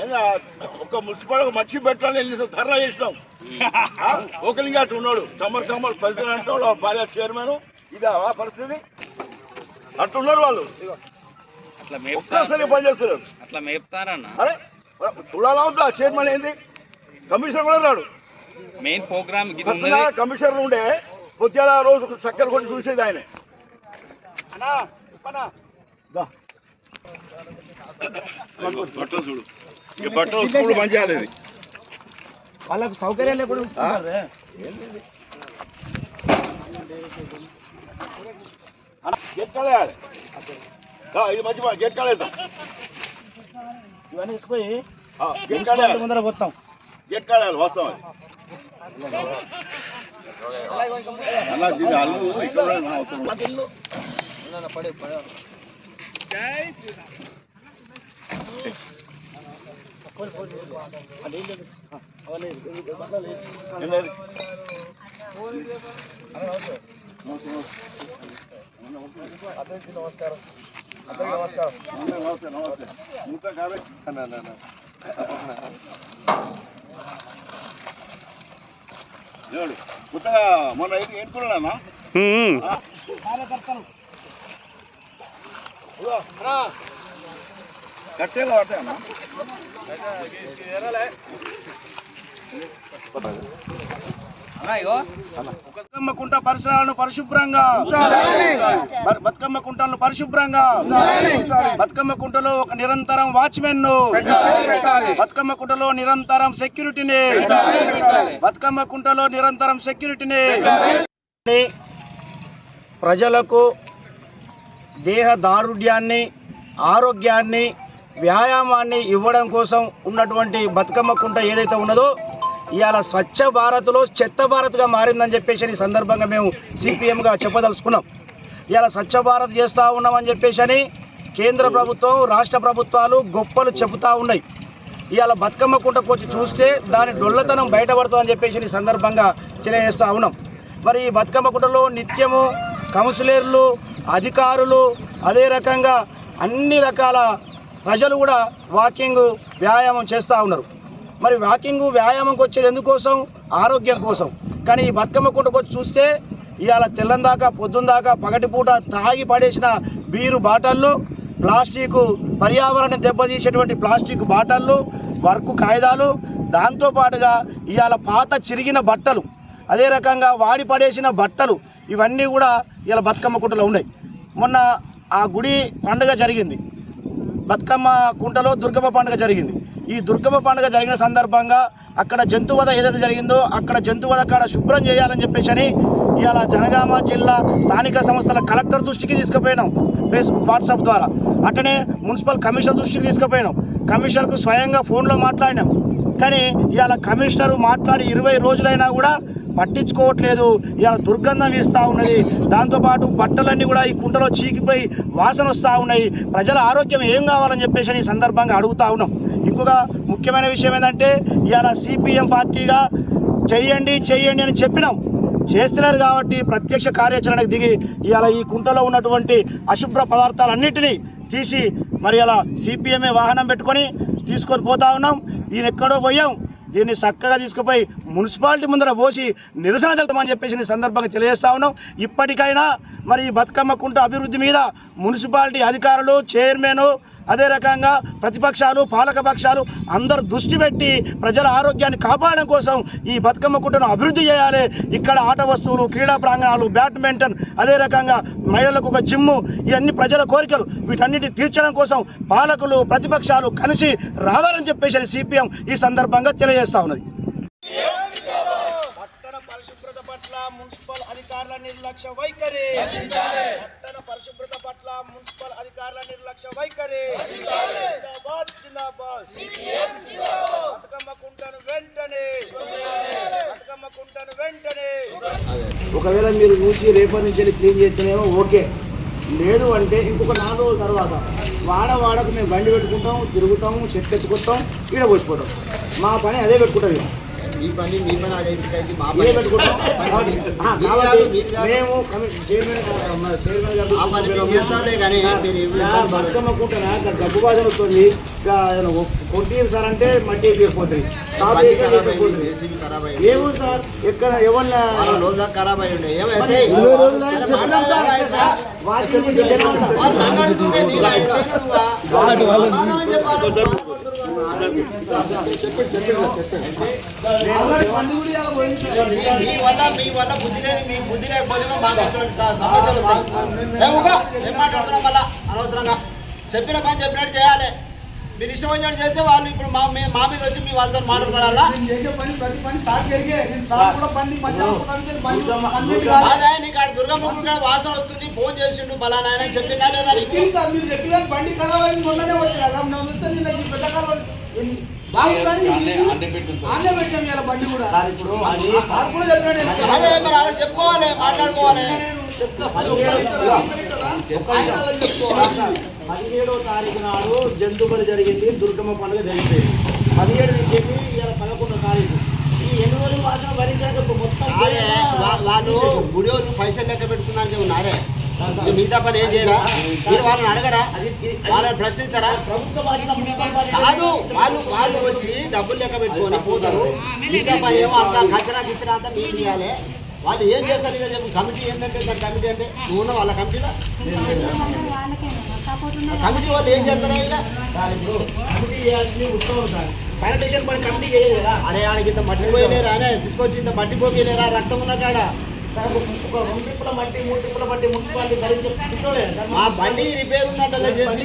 ఏందా, ఒక మున్సిపల్ మంచి పెట్టాలని వెళ్ళి ధర్నా చేసినాం. ఆ, ఒకలింగా అటు ఉన్నాడు. కమ్మర్ కమ్మర్ ప్రెసిడెంట్ ఆ భార్య చైర్మన్. ఇదా ఆ పరిస్థితి. అట్టున్నారు వాళ్ళు. ఒక్కసారి పని చేస్తారు అట్లా మేపుతారన్న? అరే చూడాలా వద్దా? చైర్మన్ ఏంది? కమిషనర్ కూడా రాడు. మెయిన్ ప్రోగ్రామ్ కమిషనర్ ఉండే పొద్దుల రోజు చక్కెర కొట్టి చూసేది ఆయన. అన్నా. బట్టలు చూడు. బట్టలు స్కూల్. వాళ్ళకు సౌకర్యాలు ఎప్పుడు ఆ? అన్న, గేట్ కాలేయాలి దా, ఇది మంచి పని, గేట్ కాలేద్దాం ఇవన్నీ తీసుకుపోయి ఆ, గేట్ కాలేయాలి ముందర పోతాం. గేట్ కాలేయాలి వాస్తవం అది. అన్న దీని అల్లు ఇక్కడ కూడా నా అవసరం. ఏం లేదు. నమస్తే, నమస్తే, నమస్తే. ఇంత కాదే. ఏడు, కొత్తగా మొన్న ఏంటి ఎన్నుకున్నాడన్నా కట్టేలా బతుకమ్మ కుంట పరిసరాలను పరిశుభ్రంగా బతుకమ్మ కుంటలను పరిశుభ్రంగా బతుకమ్మ కుంటలో ఒక నిరంతరం వాచ్మెన్ బతుకమ్మ కుంటలో నిరంతరం సెక్యూరిటీని బతుకమ్మ కుంటలో నిరంతరం సెక్యూరిటీని ప్రజలకు దేహ దారుఢ్యాన్ని ఆరోగ్యాన్ని వ్యాయామాన్ని ఇవ్వడం కోసం ఉన్నటువంటి బతుకమ్మ కుంట ఏదైతే ఉన్నదో ఇవాళ స్వచ్ఛ భారత్లో చెత్త భారత్గా మారిందని చెప్పేసి ఈ సందర్భంగా మేము సిపిఎంగా చెప్పదలుచుకున్నాం. ఇవాళ స్వచ్ఛ భారత్ చేస్తూ ఉన్నామని చెప్పేసి అని కేంద్ర ప్రభుత్వం రాష్ట్ర ప్రభుత్వాలు గొప్పలు చెబుతూ ఉన్నాయి. ఇవాళ బతుకమ్మ కుంటకు వచ్చి చూస్తే దాని డొల్లతనం బయటపడుతుందని చెప్పేసి ఈ సందర్భంగా తెలియజేస్తూ ఉన్నాం. మరి ఈ బతుకమ్మ కుంటలో నిత్యము కౌన్సిలర్లు అధికారులు అదే రకంగా అన్ని రకాల ప్రజలు కూడా వాకింగ్ వ్యాయామం చేస్తూ ఉన్నారు. మరి వాకింగ్ వ్యాయామంకి వచ్చేది ఎందుకోసం? ఆరోగ్యం కోసం. కానీ ఈ బతుకమ్మ కుంటకు వచ్చి చూస్తే ఇవాళ తెల్లందాకా పొద్దుందాకా పగటిపూట తాగి పడేసిన బీరు బాటళ్ళు ప్లాస్టిక్ పర్యావరణం దెబ్బతీసేటువంటి ప్లాస్టిక్ బాటళ్ళు వర్క్ కాగితాలు దాంతోపాటుగా ఇవాళ పాత చిరిగిన బట్టలు అదే రకంగా వాడి పడేసిన బట్టలు ఇవన్నీ కూడా ఇలా బతుకమ్మ కుంటలో ఉన్నాయి. మొన్న ఆ గుడి పండుగ జరిగింది. బతుకమ్మ కుంటలో దుర్గమ్మ పండుగ జరిగింది. ఈ దుర్గమ్మ పండుగ జరిగిన సందర్భంగా అక్కడ జంతువధ ఏదైతే జరిగిందో అక్కడ జంతువధ కాడ శుభ్రం చేయాలని చెప్పేసి అని ఇవాళ జనగామ జిల్లా స్థానిక సంస్థల కలెక్టర్ దృష్టికి తీసుకుపోయినాం. ఫేస్బుక్ వాట్సాప్ ద్వారా. అట్లనే మున్సిపల్ కమిషనర్ దృష్టికి తీసుకుపోయినాం. కమిషనర్కు స్వయంగా ఫోన్లో మాట్లాడినాం. కానీ ఇవాళ కమిషనర్ మాట్లాడి ఇరవై రోజులైనా కూడా పట్టించుకోవట్లేదు. ఇలా దుర్గంధం వీస్తూ ఉన్నది. దాంతోపాటు బట్టలన్నీ కూడా ఈ కుంటలో చీకిపోయి వాసన వస్తూ ఉన్నాయి. ప్రజల ఆరోగ్యం ఏం కావాలని చెప్పేసి ఈ సందర్భంగా అడుగుతూ ఉన్నాం. ఇంకొక ముఖ్యమైన విషయం ఏంటంటే ఇవాళ సిపిఎం పార్టీగా చెయ్యండి చెయ్యండి అని చెప్పినాం. చేస్తున్నారు కాబట్టి ప్రత్యక్ష కార్యాచరణకు దిగి ఇవాళ ఈ కుంటలో ఉన్నటువంటి అశుభ్ర పదార్థాలన్నింటినీ తీసి మరి అలా సిపిఎంఏ వాహనం పెట్టుకొని తీసుకొని పోతా ఉన్నాం. దీని ఎక్కడో పోయాం. దీన్ని చక్కగా తీసుకుపోయి మున్సిపాలిటీ ముందర పోసి నిరసన తెలుపుతామని చెప్పేసి ఈ సందర్భంగా తెలియజేస్తా ఉన్నాం. ఇప్పటికైనా మరి ఈ బతుకమ్మ కుంట అభివృద్ధి మీద మున్సిపాలిటీ అధికారులు చైర్మన్ అదే రకంగా ప్రతిపక్షాలు పాలక పక్షాలు అందరూ దృష్టి పెట్టి ప్రజల ఆరోగ్యాన్ని కాపాడడం కోసం ఈ బతుకమ్మ కుట్టను అభివృద్ధి చేయాలి. ఇక్కడ ఆట వస్తువులు క్రీడా ప్రాంగణాలు బ్యాడ్మింటన్ అదే రకంగా మహిళలకు ఒక జిమ్ము ఇవన్నీ ప్రజల కోరికలు. వీటన్నిటి తీర్చడం కోసం పాలకులు ప్రతిపక్షాలు కలిసి రావాలని చెప్పేసి సిపిఎం ఈ సందర్భంగా తెలియజేస్తా ఉన్నది పట్టణ పరిశుభ్రత పట్ల మున్సిపల్ అధికారుల నిర్లక్ష్య వైఖరి. పట్టణ పరిశుభ్రత పట్ల మున్సిపల్ అధికారుల నిర్లక్ష్య వైఖరి. జిందాబాద్ జిందాబాద్. బతుకమ్మ కుంటను వెంటనే. బతుకమ్మ కుంటను వెంటనే. ఒకవేళ మీరు చూసి రేపటి నుంచి వెళ్ళి క్లీన్ చేస్తేనేమో ఓకే. లేదు అంటే ఇంకొక నాలుగు రోజుల తర్వాత వాడ వాడకు మేము బండి పెట్టుకుంటాం తిరుగుతాం చెట్టు ఎత్తుకుంటాం ఈడ పోసిపోతాం. మా పని అదే పెట్టుకుంటాం ఇక. మీ పని మీ పని అదే ఇది మా పని. మేము చైర్మన్ కానీ గబ్బు బాధ వస్తుంది. కొట్టి సార్ అంటే మట్టి ఎక్కిపోతుంది ఏమో సార్ ఎక్కడ ఎవరిని వారం రోజుల ఖరాబ్ అయి ఉండే. ఏం మీ- వల్ల మీ వల్ల బుద్ధి లేని మీ బుద్ధి లేకపోతే మాకు ఇటువంటి సమస్యలు వస్తాయి. మాట్లాడుతున్నాం మళ్ళా? అనవసరంగా. చెప్పిన పని చెప్పినట్టు చేయాలి. మీరు ఇష్టం వచ్చినట్టు చేస్తే వాళ్ళు ఇప్పుడు మా మీ- మా మీద వచ్చి మీ వాళ్ళతో మాట్లాడాలా కాదా. నీకు ఆడ దుర్గమ్మ గుడి కాడ వాసన వస్తుంది. ఫోన్ చేసిండు ఫలానా ఆయన చెప్పినా లేదా అది అదే చెప్పుకోవాలి మాట్లాడుకోవాలి. పదిహేడో తారీఖు నాడు జంతు బలి జరిగింది దుర్గమ్మ పండుగ జరిగింది. పదిహేడు నుంచి ఇవాళ పదకొండో తారీఖు. ఈ ఎన్ని రోజులు వాసన భరించాక మొత్తం వాళ్ళు గుడి పైసలు లెక్క పెట్టుకున్నానికి ఉన్నారే మిగతా పని ఏం చేయరా? మీరు వాళ్ళని అడగరా? వాళ్ళని ప్రశ్నించరా? కాదు వాళ్ళు వాళ్ళు వచ్చి డబ్బులు లెక్క పెట్టుకొని పోతారు. మిగతా పని ఏమో అంతా కచరా గిచ్చరా అంతా మీరు చేయాలి. వాళ్ళు ఏం చేస్తారు ఇక చెప్పు? కమిటీ ఏంటంటే దాని కమిటీ అంటే నువ్వు ఉన్నావు వాళ్ళ కమిటీలో కమిటీ వాళ్ళు ఏం చేస్తారా ఇక? సార్ ఇప్పుడు కమిటీ చేయాల్సింది సార్. శానిటేషన్ పని కమిటీ చేయలేదు కదా? అరే ఆడికి ఇంత మట్టి పోయలేరా? అనే తీసుకొచ్చి ఇంత మట్టి పోయలేరా రక్తం ఉన్న కాడ. Sir sir. మా బండి రిపేర్ ఉందంటే చేసి